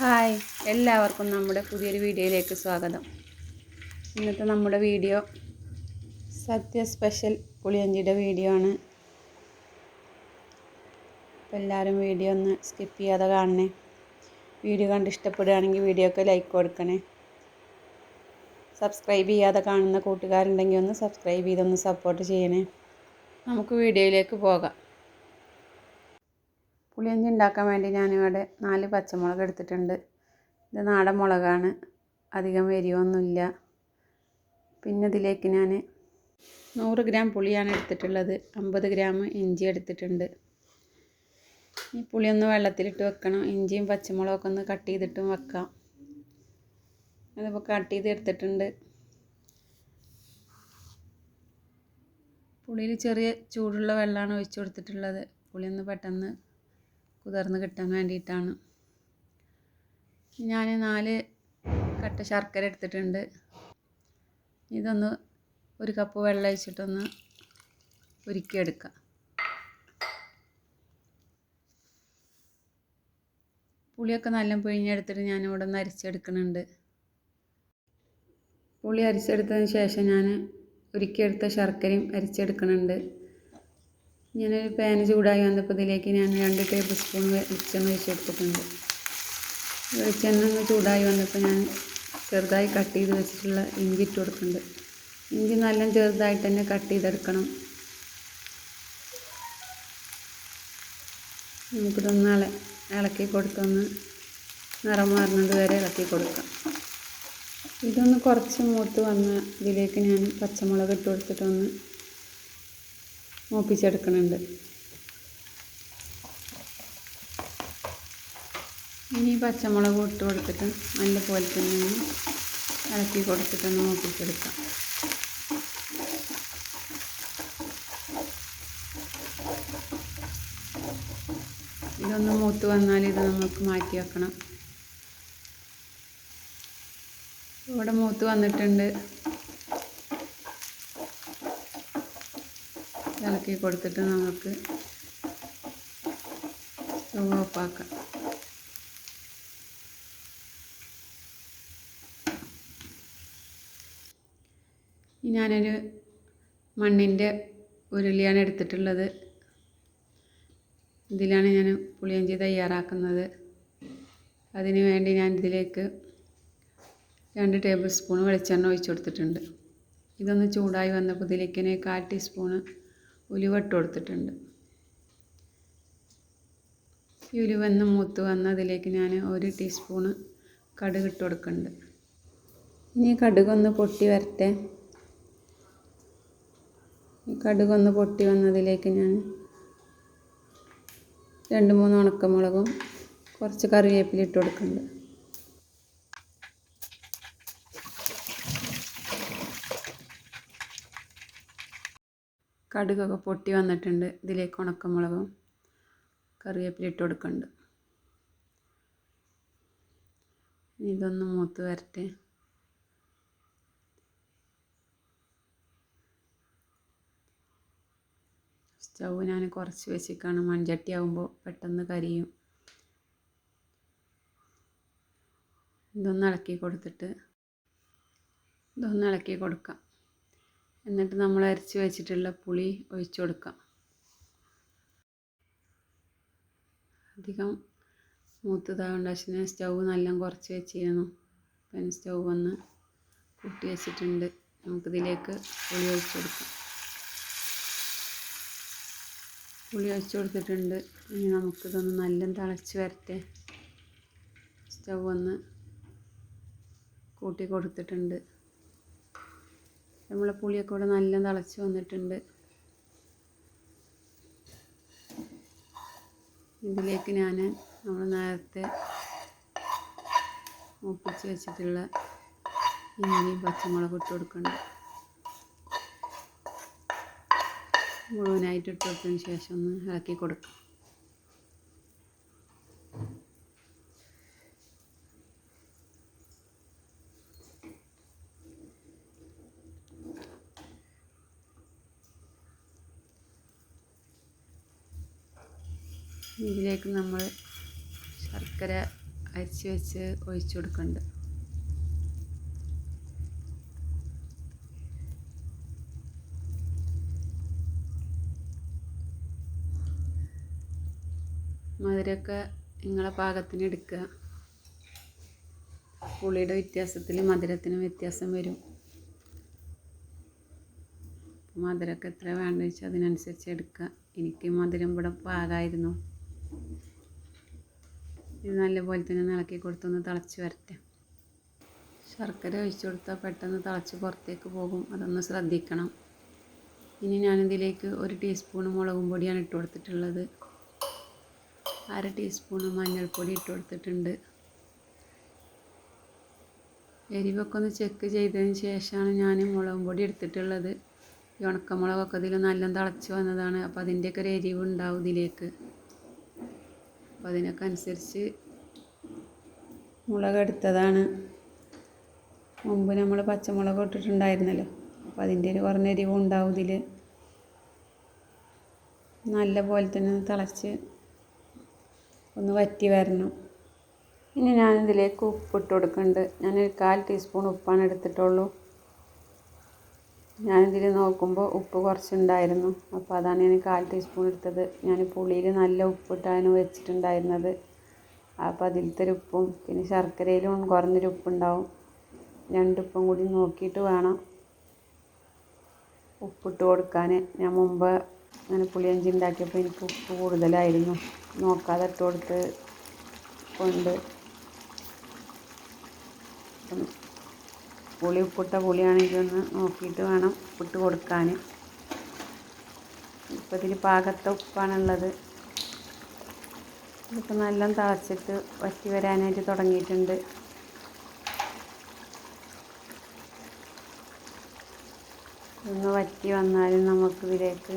Hi എല്ലാവർക്കും നമ്മുടെ പുതിയൊരു വീഡിയോയിലേക്ക് സ്വാഗതം. ഇന്നത്തെ നമ്മുടെ വീഡിയോ സത്യ സ്പെഷ്യൽ പുളിയഞ്ചിയുടെ വീഡിയോ ആണ്. എല്ലാവരും വീഡിയോ ഒന്ന് സ്കിപ്പ് ചെയ്യാതെ കാണണേ. വീഡിയോ കണ്ട് ഇഷ്ടപ്പെടുകയാണെങ്കിൽ വീഡിയോക്ക് ലൈക്ക് കൊടുക്കണേ. സബ്സ്ക്രൈബ് ചെയ്യാതെ കാണുന്ന കൂട്ടുകാരുണ്ടെങ്കിൽ ഒന്ന് സബ്സ്ക്രൈബ് ചെയ്തൊന്ന് സപ്പോർട്ട് ചെയ്യണേ. നമുക്ക് വീഡിയോയിലേക്ക് പോകാം. പുളിയഞ്ചി ഉണ്ടാക്കാൻ വേണ്ടി ഞാനിവിടെ നാല് പച്ചമുളക് എടുത്തിട്ടുണ്ട്. ഇത് നാടൻ മുളകാണ്. അധികം എരിവൊന്നുമില്ല. പിന്നെ ഇതിലേക്ക് ഞാൻ നൂറ് ഗ്രാം പുളിയാണ് എടുത്തിട്ടുള്ളത്. അമ്പത് ഗ്രാം ഇഞ്ചി എടുത്തിട്ടുണ്ട്. ഈ പുളിയൊന്ന് വെള്ളത്തിലിട്ട് വെക്കണം. ഇഞ്ചിയും പച്ചമുളകൊക്കെ ഒന്ന് കട്ട് ചെയ്തിട്ടും വെക്കാം. അതിപ്പോൾ കട്ട് ചെയ്ത് എടുത്തിട്ടുണ്ട്. പുളിയിൽ ചെറിയ ചൂടുള്ള വെള്ളമാണ് ഒഴിച്ചു കൊടുത്തിട്ടുള്ളത്. പുളിയൊന്ന് പെട്ടെന്ന് കുതിർന്ന് കിട്ടാൻ വേണ്ടിയിട്ടാണ്. ഞാൻ നാല് കട്ട ശർക്കര എടുത്തിട്ടുണ്ട്. ഇതൊന്ന് ഒരു കപ്പ് വെള്ളം ഒഴിച്ചിട്ടൊന്ന് ഉരുക്കിയെടുക്കാം പുളിയൊക്കെ നല്ല പിഴിഞ്ഞെടുത്തിട്ട് ഞാനിവിടെ നിന്ന് അരിച്ചെടുക്കുന്നുണ്ട്. പുളി അരിച്ചെടുത്തതിന് ശേഷം ഞാൻ ഉരുക്കിയെടുത്ത ശർക്കരയും അരിച്ചെടുക്കുന്നുണ്ട്. ഞാനൊരു പാന് ചൂടായി വന്നപ്പോൾ ഇതിലേക്ക് ഞാൻ രണ്ട് ടേബിൾ സ്പൂൺ വെളിച്ചെണ്ണ ഒഴിച്ചെടുത്തിട്ടുണ്ട് വെളിച്ചെണ്ണ ഒന്ന് ചൂടായി വന്നപ്പോൾ ഞാൻ ചെറുതായി കട്ട് ചെയ്ത് വെച്ചിട്ടുള്ള ഇഞ്ചി ഇട്ട് കൊടുക്കുന്നുണ്ട്. ഇഞ്ചി നല്ല ചെറുതായിട്ട് തന്നെ കട്ട് ചെയ്തെടുക്കണം. നമുക്കിതൊന്ന് ഇള ഇളക്കി കൊടുത്തൊന്ന് നിറം മാറുന്നത് വരെ ഇളക്കി കൊടുക്കാം. ഇതൊന്ന് കുറച്ച് മൂത്ത് വന്ന ഇതിലേക്ക് ഞാൻ പച്ചമുളക് ഇട്ട് കൊടുത്തിട്ടൊന്ന് മൂപ്പിച്ചെടുക്കുന്നുണ്ട് ഇനി പച്ചമുളക് ഇട്ട് കൊടുത്തിട്ട് നല്ല പോലെ തന്നെ ഇളക്കി കൊടുത്തിട്ടൊന്ന് മൂപ്പിച്ചെടുക്കാം. ഇതൊന്ന് മൂത്ത് വന്നാൽ ഇത് നമുക്ക് മാറ്റി വെക്കണം. ഇവിടെ മൂത്ത് വന്നിട്ടുണ്ട്. ഇളക്കി കൊടുത്തിട്ട് നമുക്ക് സ്റ്റവ് ഓഫാക്കാം. ഞാനൊരു മണ്ണിന്റെ ഉരുളിയാണ് എടുത്തിട്ടുള്ളത്. ഇതിലാണ് ഞാൻ പുളിയഞ്ചി തയ്യാറാക്കുന്നത്. അതിന് വേണ്ടി ഞാൻ ഇതിലേക്ക് രണ്ട് ടേബിൾ സ്പൂൺ വെളിച്ചെണ്ണ ഒഴിച്ചു കൊടുത്തിട്ടുണ്ട്. ഇതൊന്ന് ചൂടായി വന്നപ്പോൾ ഇതിലേക്ക് കാൽ ടീസ്പൂണ് ഉലുവ ഇട്ട് കൊടുത്തിട്ടുണ്ട്. ഈ ഉലുവെന്ന് മൂത്ത് വന്ന് അതിലേക്ക് ഞാൻ ഒരു ടീസ്പൂണ് കടുക് ഇട്ട് കൊടുക്കുന്നുണ്ട്. ഇനി കടുകൊന്ന് പൊട്ടി വരട്ടെ. ഈ കടുകൊന്ന് പൊട്ടി വന്നതിലേക്ക് ഞാൻ രണ്ട് മൂന്ന് ഉണക്കമുളകും കുറച്ച് കറിവേപ്പില ഇട്ട് കൊടുക്കുന്നുണ്ട്. കടുകൊക്കെ പൊട്ടി വന്നിട്ടുണ്ട്. ഇതിലേക്ക് ഉണക്കമുളകും കറിവേപ്പില ഇട്ട് കൊടുക്കുന്നുണ്ട്. ഇതൊന്ന് മൂത്ത് വരട്ടെ. സ്റ്റൗ ഞാൻ കുറച്ച് വെച്ചിക്കാണ്. മൺചട്ടി ആകുമ്പോൾ പെട്ടെന്ന് കരിയും. ഇതൊന്ന് ഇളക്കി കൊടുത്തിട്ട് ഇതൊന്ന് ഇളക്കി കൊടുക്കാം. എന്നിട്ട് നമ്മൾ അരച്ച് വെച്ചിട്ടുള്ള പുളി ഒഴിച്ചു കൊടുക്കാം. അധികം മൂത്തതാകൊണ്ട് പക്ഷേ സ്റ്റൗ നല്ല കുറച്ച് വെച്ചിരുന്നു. പിന്നെ സ്റ്റൗ വന്ന് കൂട്ടി വെച്ചിട്ടുണ്ട്. നമുക്കിതിലേക്ക് പുളി ഒഴിച്ചു കൊടുക്കാം. പുളി ഒഴിച്ചു കൊടുത്തിട്ടുണ്ട്. ഇനി നമുക്കിതൊന്ന് നല്ല തിളച്ച് വരട്ടെ. സ്റ്റൗ ഒന്ന് കൂട്ടി കൊടുത്തിട്ടുണ്ട്. നമ്മളെ പുളിയൊക്കെ ഇവിടെ നല്ല തിളച്ച് വന്നിട്ടുണ്ട്. ഇതിലേക്ക് ഞാൻ നമ്മൾ നേരത്തെ ഒപ്പിച്ച് വെച്ചിട്ടുള്ള ഇഞ്ചിയും പച്ചമുളക് ഇട്ട് കൊടുക്കുന്നുണ്ട് മുഴുവനായിട്ട് ഇട്ട് കൊടുത്തതിന് ശേഷം ഒന്ന് ഇളക്കി കൊടുക്കാം. ഇതിലേക്ക് നമ്മൾ ശർക്കര അരിച്ച് വെച്ച് ഒഴിച്ചു കൊടുക്കുന്നുണ്ട് മധുരമൊക്കെ നിങ്ങളെ പാകത്തിന് എടുക്കുക. പുളിയുടെ വ്യത്യാസത്തിൽ മധുരത്തിന് വ്യത്യാസം വരും. മധുരമൊക്കെ എത്ര വേണ്ടതെന്ന് വെച്ചാൽ അതിനനുസരിച്ച് എടുക്കുക. എനിക്ക് മധുരം ഇവിടെ പാകമായിരുന്നു. ഇത് നല്ലപോലെ തന്നെ ഇളക്കി കൊടുത്തൊന്ന് തിളച്ച് വരട്ടെ. ശർക്കര ഒഴിച്ചു കൊടുത്താൽ പെട്ടെന്ന് തിളച്ച് പുറത്തേക്ക് പോകും. അതൊന്ന് ശ്രദ്ധിക്കണം. ഇനി ഞാനിതിലേക്ക് ഒരു ടീസ്പൂൺ മുളകും പൊടിയാണ് ഇട്ട് കൊടുത്തിട്ടുള്ളത്. അര ടീസ്പൂൺ മഞ്ഞൾപ്പൊടി ഇട്ട് കൊടുത്തിട്ടുണ്ട്. എരിവൊക്കെ ഒന്ന് ചെക്ക് ചെയ്തതിന് ശേഷമാണ് ഞാൻ മുളകും പൊടി എടുത്തിട്ടുള്ളത്. ഈ ഉണക്കമുളകൊക്കെ ഇതിൽ നല്ല തിളച്ച് വന്നതാണ്. അപ്പോൾ അതിന്റെയൊക്കെ ഒരു എരിവ് ഉണ്ടാവും ഇതിലേക്ക്. അപ്പോൾ അതിനൊക്കെ അനുസരിച്ച് മുളക് എടുത്തതാണ്. മുമ്പ് നമ്മൾ പച്ചമുളക് ഇട്ടിട്ടുണ്ടായിരുന്നല്ലോ. അപ്പോൾ അതിന്റെ ഒരു കുറഞ്ഞ എരിവും ഉണ്ടാവും ഇതിൽ നല്ല പോലെ തന്നെ തിളച്ച് ഒന്ന് വറ്റി വരണം. ഇനി ഞാനിതിലേക്ക് ഉപ്പിട്ട് കൊടുക്കുന്നുണ്ട്. ഞാനൊരു കാൽ ടീസ്പൂൺ ഉപ്പാണ് എടുത്തിട്ടുള്ളൂ. ഞാനിതിൽ നോക്കുമ്പോൾ ഉപ്പ് കുറച്ചുണ്ടായിരുന്നു. അപ്പോൾ അതാണ് ഞാൻ കാൽ ടീസ്പൂൺ എടുത്തത്. ഞാൻ പുളിയിൽ നല്ല ഉപ്പിട്ടാണ് വെച്ചിട്ടുണ്ടായിരുന്നത്. അപ്പോൾ അതിലത്തെ ഒരു ഉപ്പും പിന്നെ ശർക്കരയിലും കുറഞ്ഞൊരു ഉപ്പുണ്ടാവും. രണ്ടുപ്പും കൂടി നോക്കിയിട്ട് വേണം ഉപ്പിട്ട് കൊടുക്കാൻ ഞാൻ മുമ്പ് അങ്ങനെ പുളിയഞ്ചി ഉണ്ടാക്കിയപ്പോൾ എനിക്ക് ഉപ്പ് കൂടുതലായിരുന്നു. നോക്കാതെ ഇട്ട് കൊടുത്ത് കൊണ്ട് പുളി ഉപ്പിട്ട പുളിയാണെങ്കിൽ ഒന്ന് നോക്കിയിട്ട് വേണം ഉപ്പിട്ട് കൊടുക്കാൻ. ഇപ്പം ഇതിൽ പാകത്തെ ഉപ്പാണുള്ളത്. ഇതിപ്പോൾ നല്ല തിളച്ചിട്ട് വറ്റി വരാനായിട്ട് തുടങ്ങിയിട്ടുണ്ട്. ഒന്ന് വറ്റി വന്നാലും നമുക്കിതിലേക്ക്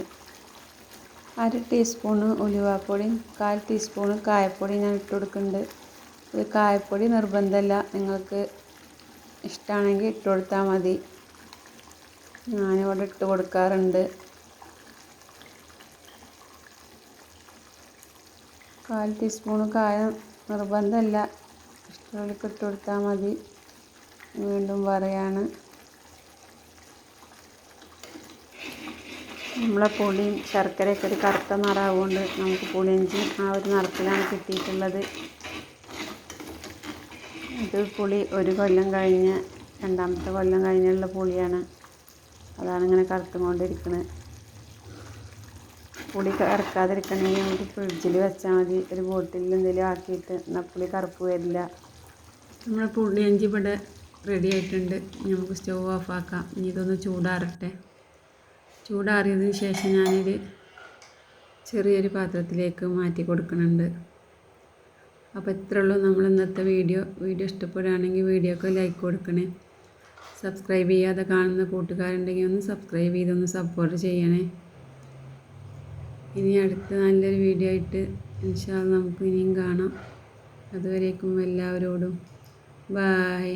അര ടീസ്പൂണ് ഉലുവാപ്പൊടിയും കാൽ ടീസ്പൂണ് കായപ്പൊടി ഞാൻ ഇട്ട് കൊടുക്കുന്നുണ്ട്. ഇത് കായപ്പൊടി നിർബന്ധമല്ല. നിങ്ങൾക്ക് ഇഷ്ടമാണെങ്കിൽ ഇട്ട് കൊടുത്താൽ മതി. ഞാനിവിടെ ഇട്ട് കൊടുക്കാറുണ്ട്. കാൽ ടീസ്പൂണ് കായ നിർബന്ധമല്ല ഇഷ്ടമുള്ളവർക്ക് ഇട്ട് കൊടുത്താൽ മതി. വീണ്ടും പറയാണ്. നമ്മളെ പുളിയും ശർക്കരയൊക്കെ ഒരു കറുത്ത നിറാവുകൊണ്ട് നമുക്ക് പുളിയിഞ്ചി ആ ഒരു നിറത്തിലാണ് കിട്ടിയിട്ടുള്ളത്. ഇത് പുളി ഒരു കൊല്ലം കഴിഞ്ഞ് രണ്ടാമത്തെ കൊല്ലം കഴിഞ്ഞുള്ള പുളിയാണ്. അതാണ് ഇങ്ങനെ കറുത്തുകൊണ്ടിരിക്കുന്നത് പുളി കറക്കാതിരിക്കണമെങ്കിൽ നമുക്ക് ഫ്രിഡ്ജിൽ വെച്ചാൽ മതി. ഒരു ബോട്ടിലിൽ എന്തെങ്കിലും ആക്കിയിട്ട് എന്നാൽ പുളി കറുപ്പ് വരില്ല. നമ്മുടെ പുളിയഞ്ചി ഇവിടെ റെഡി ആയിട്ടുണ്ട്. നമുക്ക് സ്റ്റവ് ഓഫ് ആക്കാം. ഇനി ഇതൊന്ന് ചൂടാറട്ടെ. ചൂടാറിയതിന് ശേഷം ഞാനിത് ചെറിയൊരു പാത്രത്തിലേക്ക് മാറ്റി കൊടുക്കുന്നുണ്ട്. അപ്പോൾ ഇത്രേ ഉള്ളൂ നമ്മൾ ഇന്നത്തെ വീഡിയോ. വീഡിയോ ഇഷ്ടപ്പെടുകയാണെങ്കിൽ വീഡിയോക്ക് ലൈക്ക് കൊടുക്കണേ. സബ്സ്ക്രൈബ് ചെയ്യാതെ കാണുന്ന കൂട്ടുകാരുണ്ടെങ്കിൽ ഒന്ന് സബ്സ്ക്രൈബ് ചെയ്തൊന്ന് സപ്പോർട്ട് ചെയ്യണേ. ഇനി അടുത്ത നല്ലൊരു വീഡിയോ ആയിട്ട് ഇൻഷാൽ നമുക്ക് ഇനിയും കാണാം. അതുവരേക്കും എല്ലാവരോടും. ബായ്